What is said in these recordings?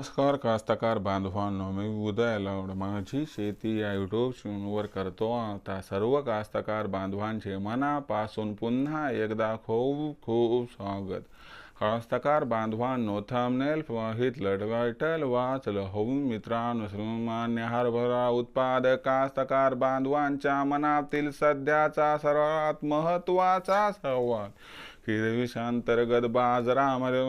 नमस्कार कास्तकार बांधवांनो मी उदय लवड. माझी शेती या युट्यूब चॅनलवर करतो आता. सर्व कास्तकार बांधवांचे मनापासून पुन्हा एकदा खूप खूप स्वागत. कास्तकार बांधवांनो थंबनेल पाहितलं टायटल वाचलं होऊन मित्रांनो सर्वमान्य हरभरा उत्पादक कास्तकार बांधवांच्या मनातील सध्याचा सर्वात महत्त्वाचा सवाल. किरविषांतर्गत बाजारामध्ये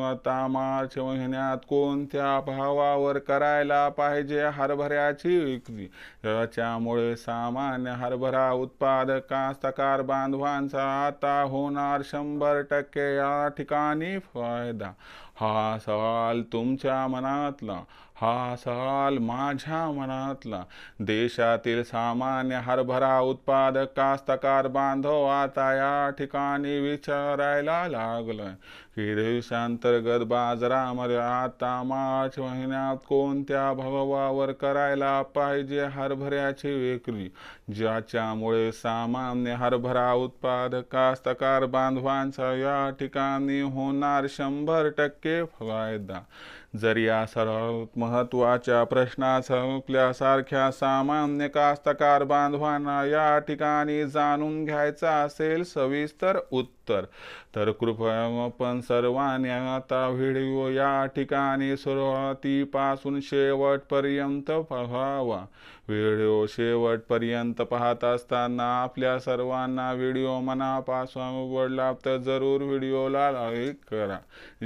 मार्च महिन्यात कोणत्या भावावर करायला पाहिजे हरभऱ्याची विक्री? याच्यामुळे सामान्य हरभरा उत्पादक कास्तकार बांधवांचा आता होणार शंभर टक्के या ठिकाणी फायदा. हा सवाल तुमच्या मनातला हा सवाल माझ्या मनातला. देशातील सामान्य हरभरा उत्पादक कास्तकार बांधव आता या ठिकाणी विचारायला लागलं की देशांतर्गत बाजारामध्ये आता मार्च महिन्यात कोणत्या भावावर करायला पाहिजे हरभऱ्याची विक्री? ज्याच्यामुळे सामान्य हरभरा उत्पादक कास्तकार बांधवांचा या ठिकाणी होणार शंभर टक्के फायदा? जर या सर्वात महत्त्वाच्या प्रश्ना संपल्यासारख्या सामान्य कास्तकार बांधवांना या ठिकाणी जाणून घ्यायचा असेल सविस्तर उत्तर तर कृपया पण सर्वांनी आता व्हिडिओ या ठिकाणी सुरुवातीपासून शेवटपर्यंत पाहावा. व्हिडिओ शेवटपर्यंत पाहत असताना आपल्या सर्वांना व्हिडिओ मनापासून आवडला तर जरूर व्हिडिओला लाईक करा.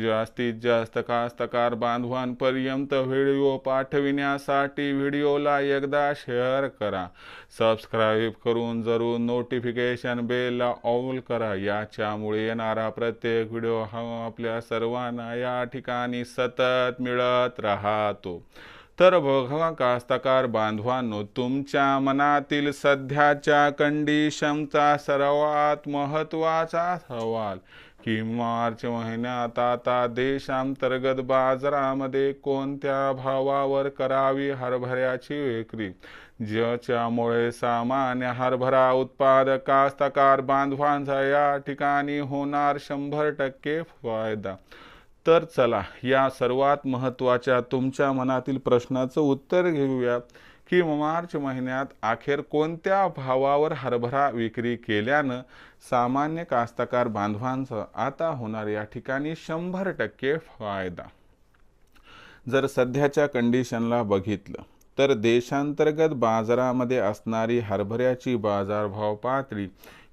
जास्तीत जास्त कास्तकार बांधवांपर्यंत व्हिडिओ पाठविण्यासाठी व्हिडिओला एकदा शेअर करा. सबस्क्राईब करून जरूर नोटिफिकेशन बेलला ऑल करा. याच्या त्यामुळे येणारा प्रत्येक व्हिडिओ हा आपल्या सर्वांना या ठिकाणी सतत मिळत राहतो. तर बघा कास्तकार बांधवांनो तुमच्या मनातील सध्याच्या कंडिशनचा सर्वात महत्त्वाचा सवाल की मार्च महिन्यात आता देशांतर्गत बाजारामध्ये कोणत्या भावावर करावी हरभऱ्याची विक्री? ज्याच्यामुळे सामान्य हरभरा उत्पादक कास्तकार बांधवांचा या ठिकाणी होणार शंभर टक्के फायदा. तर चला या सर्वात महत्त्वाच्या तुमच्या मनातील प्रश्नाचं उत्तर घेऊया. की मार्च महिन्यात अखेर कोणत्या भावावर हरभरा विक्री केल्यानं सामान्य कास्तकार बांधवांचं आता होणार या ठिकाणी शंभर टक्के फायदा? जर सध्याच्या कंडिशनला बघितलं तर देशांतर्गत बाजारामध्ये असणारी हरभऱ्याची बाजारभाव पातळी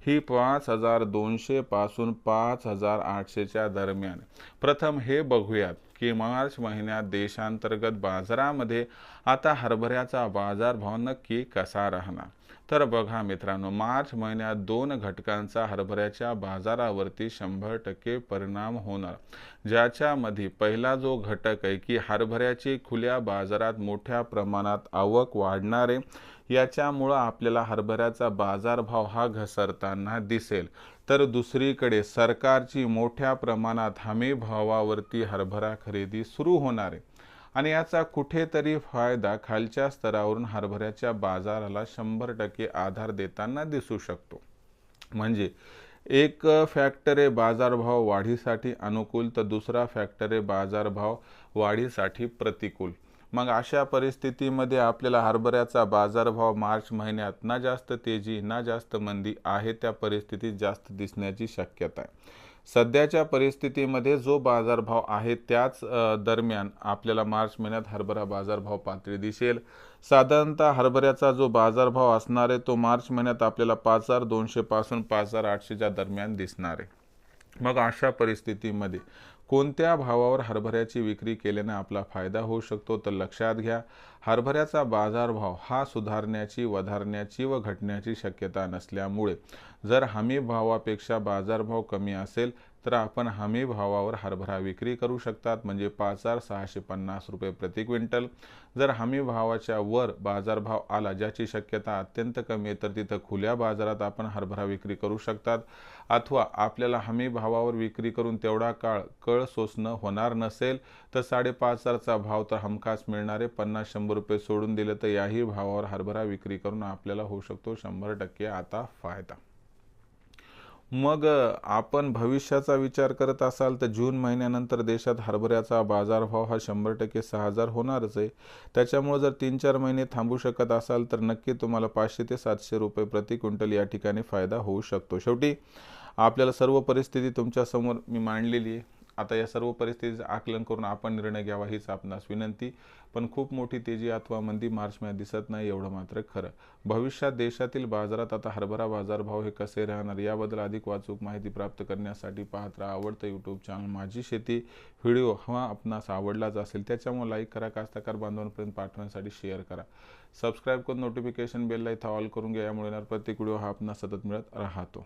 ही पाच हजार दोनशे पासून पाच हजार आठशेच्या दरम्यान. प्रथम हे बघूयात की मार्च महिन्यात देशांतर्गत बाजारामध्ये आता हरभऱ्याचा बाजारभाव नक्की कसा राहणार? तर बघा मित्रांनो मार्च महिन्यात दोन घटकांचा हरभऱ्याच्या बाजारावरती शंभर टक्के परिणाम होणार. ज्याच्यामध्ये पहिला जो घटक आहे की हरभऱ्याची खुल्या बाजारात मोठ्या प्रमाणात आवक वाढणारे याच्यामुळं आपल्याला हरभऱ्याचा बाजारभाव हा घसरताना दिसेल. तर दुसरीकडे सरकारची मोठ्या प्रमाणात हमी भावावरती हरभरा खरेदी सुरू होणार आहे. आणि याचा कुठेतरी फायदा खालच्या स्तरावरून हरभऱ्याच्या बाजाराला शंभर टक्के आधार देताना दिसू शकतो. म्हणजे एक फॅक्टरे बाजारभाव वाढीसाठी अनुकूल तर दुसरा फॅक्टरे बाजारभाव वाढीसाठी प्रतिकूल. मग अशा परिस्थितीमध्ये आपल्याला हरभऱ्याचा बाजारभाव मार्च महिन्यात ना जास्त तेजी ना जास्त मंदी आहे त्या परिस्थितीत जास्त दिसण्याची शक्यता आहे. सध्याच्या परिस्थितीमध्ये जो बाजारभाव आहे त्याच दरम्यान आपल्याला मार्च महिन्यात हरभरा बाजारभाव पातळी दिसेल. साधारणतः हरभऱ्याचा जो बाजारभाव असणार आहे तो मार्च महिन्यात आपल्याला पाच हजार दोनशेपासून पाच हजार आठशेच्या दरम्यान दिसणार आहे. मग अशा परिस्थितीमध्ये कोणत्या भावावर हरभऱ्याची विक्री केल्याने आपला फायदा होऊ शकतो तर लक्षात घ्या. हरभऱ्याचा बाजारभाव हा सुधारण्याची वधारण्याची व घटण्याची शक्यता नसल्यामुळे जर हमी भावापेक्षा बाजारभाव कमी असेल तर आपण हमी भावावर हरभरा विक्री करू शकतात म्हणजे पाच हजार सहाशे पन्नास रुपये प्रति क्विंटल. जर हमी भावाच्या वर बाजारभाव आला ज्याची शक्यता अत्यंत कमी आहे तर तिथं खुल्या बाजारात आपण हरभरा विक्री करू शकतात. अथवा आपल्याला हमी भावावर विक्री करून तेवढा काळ कळ सोसणं होणार नसेल तर साडेपाच हजारचा भाव तर हमखास मिळणारे पन्नास शंभर रुपये सोडून दिले तर याही भावावर हरभरा विक्री करून आपल्याला होऊ शकतो शंभर टक्के आता फायदा. मग आपण भविष्याचा विचार करत असाल तर जून महिन्यानंतर देशात हरभऱ्याचा बाजारभाव हा शंभर टक्के सहा हजार होणारच आहे. त्याच्यामुळे जर तीन चार महिने थांबू शकत असाल तर नक्की तुम्हाला पाचशे ते सातशे रुपये प्रति क्विंटल या ठिकाणी फायदा होऊ शकतो. शेवटी आपल्याला सर्व परिस्थिती तुमच्यासमोर मी मांडलेली आहे. आता या सर्व परिस्थितीचं आकलन करून आपण निर्णय घ्यावा हीच आपणास विनंती. पण खूप मोठी तेजी अथवा मंदी मार्च महिन्यात दिसत नाही एवढं मात्र खरं. भविष्यात देशातील बाजारात आता हरभरा बाजारभाव हे कसे राहणार याबद्दल अधिक वाचूक माहिती प्राप्त करण्यासाठी पाहत राहा आवडतं यूट्यूब चॅनल माझी शेती. व्हिडिओ हा आपणास आवडलाच असेल त्याच्यामुळे लाईक करा कास्तकार बांधवांपर्यंत पाठवण्यासाठी शेअर करा. सबस्क्राईब करून नोटिफिकेशन बेलला इथं ऑल करून घ्या यामुळे येणार प्रत्येक व्हिडिओ हा आपणास सतत मिळत राहतो.